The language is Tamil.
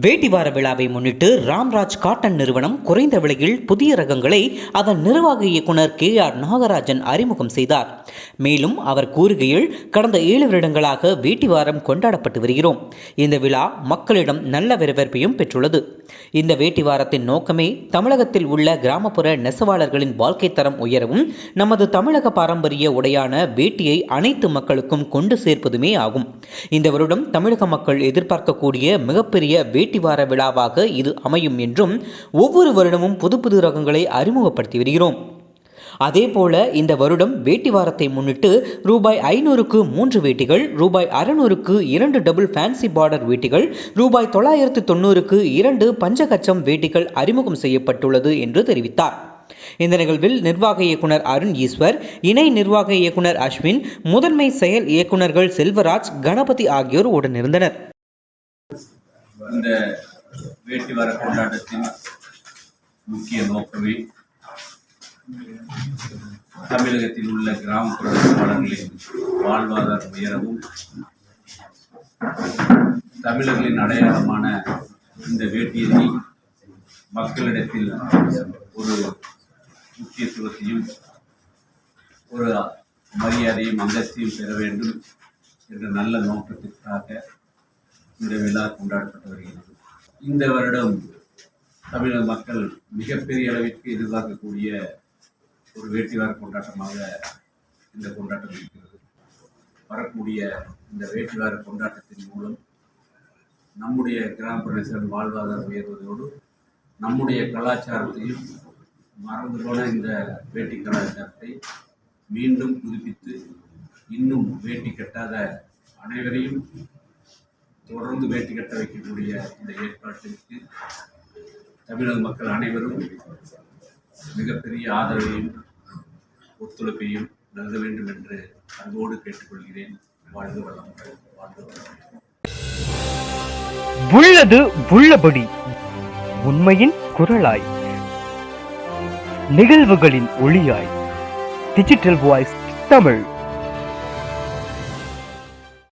வேட்டி வார விழாவை முன்னிட்டு ராம்ராஜ் காட்டன் நிறுவனம் குறைந்த விலையில் புதிய ரகங்களை அதன் நிர்வாக இயக்குனர் கே ஆர் நாகராஜன் அறிமுகம் செய்தார். மேலும் அவர் கூறுகையில் கடந்த ஏழு வருடங்களாக வேட்டி வாரம் கொண்டாடப்பட்டு வருகிறோம். இந்த விழா மக்களிடம் நல்ல வரவேற்பையும் பெற்றுள்ளது. இந்த வேட்டி வாரத்தின் நோக்கமே தமிழகத்தில் உள்ள கிராமப்புற நெசவாளர்களின் வாழ்க்கை தரம் உயரவும் நமது தமிழக பாரம்பரிய உடையான வேட்டியை அனைத்து மக்களுக்கும் கொண்டு சேர்ப்பதுமே ஆகும். இந்த வருடம் தமிழக மக்கள் எதிர்பார்க்கக்கூடிய மிகப்பெரிய வேட்டி வார விழாவாக இது அமையும் என்றும் ஒவ்வொரு வருடமும் புது புது ரகங்களை அறிமுகப்படுத்தி வருகிறோம். அதேபோல இந்த வருடம் வேட்டி வாரத்தை முன்னிட்டு ரூபாய் ஐநூறுக்கு மூன்று வேட்டிகள் ரூபாய் அறுநூறுக்கு இரண்டு டபுள் ஃபேன்சி பார்டர் வேட்டிகள் ரூபாய் தொள்ளாயிரத்து தொண்ணூறுக்கு இரண்டு பஞ்சகச்சம் வேட்டிகள் அறிமுகம் செய்யப்பட்டுள்ளது என்று தெரிவித்தார். இந்த நிகழ்வில் நிர்வாக இயக்குனர் அருண் ஈஸ்வர் இணை நிர்வாக இயக்குனர் அஸ்வின் முதன்மை செயல் இயக்குனர்கள் செல்வராஜ் கணபதி ஆகியோர் உடனிருந்தனர். இந்த வேட்டி வர கொண்டாட்டத்தின் முக்கிய நோக்கமே தமிழகத்தில் உள்ள கிராமப்புற நெசவாளர்களின் வாழ்வாதாரம் உயரவும் தமிழர்களின் அடையாளமான இந்த வேட்டியை மக்களிடத்தில் ஒரு முக்கியத்துவத்தையும் ஒரு மரியாதையும் அந்தஸ்தையும் பெற வேண்டும் என்ற நல்ல நோக்கத்திற்காக இந்த விழா கொண்டாடப்பட்டு வருகிறது. இந்த வருடம் தமிழக மக்கள் மிகப்பெரிய அளவிற்கு எதிர்பார்க்கக்கூடிய ஒரு வேட்டிவார கொண்டாட்டமாக இந்த கொண்டாட்டம் இருக்கிறது. வரக்கூடிய இந்த வேட்டிவார கொண்டாட்டத்தின் மூலம் நம்முடைய கிராமப்பிரதேசம் வாழ்வாதாரம் உயர்வதோடு நம்முடைய கலாச்சாரத்தையும் மறந்து போன இந்த வேட்டி கலாச்சாரத்தை மீண்டும் புதுப்பித்து இன்னும் வேட்டி கட்டாத அனைவரையும் தொடர்ந்து வேட்டி கட்ட வைக்கக்கூடிய இந்த ஏற்பாட்டிற்கு தமிழக மக்கள் அனைவரும் மிகப்பெரிய ஆதரவையும் ஒத்துழைப்பையும் நல்க வேண்டும் என்று அன்போடு கேட்டுக்கொள்கிறேன். வாழ்க வளமுடன் வாழ்க வளமுடன். உள்ளது உள்ளபடி உண்மையின் குரலாய் நிகழ்வுகளின் ஒளியாய். Digital voice Tamil.